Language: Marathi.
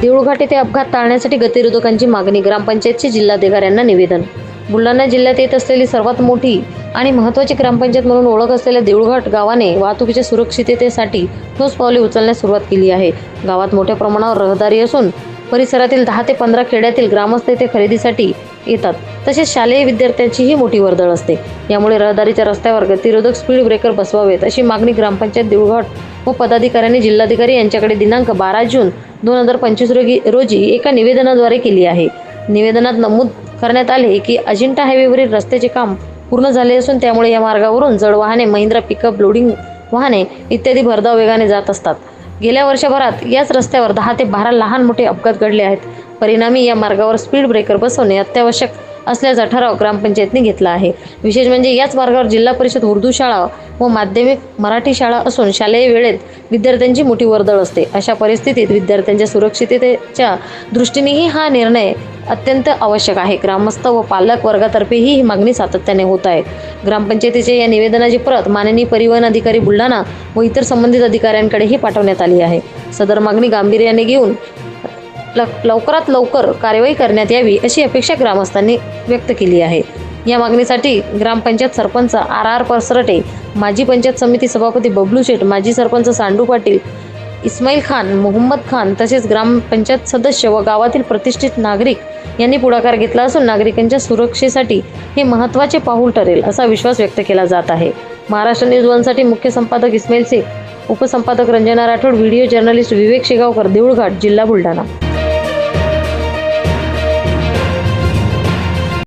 देऊळघाट येथे अपघात टाळण्यासाठी गतिरोधकांची मागणी ग्रामपंचायतचे जिल्हाधिकाऱ्यांना निवेदन. बुलढाणा जिल्ह्यात येत असलेली सर्वात मोठी आणि महत्त्वाची ग्रामपंचायत म्हणून ओळख असलेल्या देऊळघाट गावाने वाहतुकीच्या सुरक्षिततेसाठी ठोस पावले उचलण्यास सुरुवात केली आहे. गावात मोठ्या प्रमाणावर रहदारी असून परिसरातील दहा ते पंधरा खेड्यातील ग्रामस्थ येथे खरेदीसाठी येतात. तसेच शालेय विद्यार्थ्यांचीही मोठी वर्दळ असते. यामुळे रहदारीच्या रस्त्यावर गतिरोधक स्पीड ब्रेकर बसवावेत अशी मागणी ग्रामपंचायत देऊळघाट व पदाधिकाऱ्यांनी जिल्हाधिकारी यांच्याकडे दिनांक बारा जून दोन हजार पंचवीस रोजी रोजी एका निवेदनाद्वारे केली आहे. निवेदनात नमूद करण्यात आले की अजिंठा हायवेवरील रस्त्याचे काम पूर्ण झाले असून त्यामुळे या मार्गावरून जड वाहने महिंद्रा पिकअप लोडिंग वाहने इत्यादी भरधाव वेगाने जात असतात. गेल्या वर्षभरात याच रस्त्यावर दहा ते बारा लहान मोठे अपघात घडले आहेत. परिणामी या मार्गावर स्पीड ब्रेकर बसवणे अत्यावश्यक असल्याचा ठराव ग्रामपंचायतने घेतला आहे. विशेष म्हणजे याच मार्गावर जिल्हा परिषद उर्दू शाळा व माध्यमिक मराठी शाळा असून शालेय वेळेत विद्यार्थ्यांची मोठी वर्दळ असते. अशा परिस्थितीत विद्यार्थ्यांच्या सुरक्षिततेच्या दृष्टीनेही हा निर्णय अत्यंत आवश्यक आहे. ग्रामस्थ व पालक वर्गातर्फेही ही मागणी सातत्याने होत आहे. ग्रामपंचायतीच्या या निवेदनाची प्रत माननीय परिवहन अधिकारी बुलढाणा व इतर संबंधित अधिकाऱ्यांकडेही पाठवण्यात आली आहे. सदर मागणी गांभीर्याने घेऊन लवकरात लवकर कारवाई करण्यात यावी अशी अपेक्षा ग्रामस्थांनी व्यक्त केली आहे. या मागणीसाठी ग्रामपंचायत सरपंच आर आर परसरटे माजी पंचायत समिती सभापती बबलू शेठ माजी सरपंच सांडू पाटील इस्माईल खान मोहम्मद खान तसेच ग्रामपंचायत सदस्य व गावातील प्रतिष्ठित नागरिक यांनी पुढाकार घेतला असून नागरिकांच्या सुरक्षेसाठी हे महत्त्वाचे पाऊल ठरेल असा विश्वास व्यक्त केला जात आहे. महाराष्ट्र न्यूज वनसाठी मुख्य संपादक इस्माईल शेख उपसंपादक रंजना राठोड व्हिडिओ जर्नलिस्ट विवेक शेगावकर देऊळघाट जिल्हा बुलढाणा.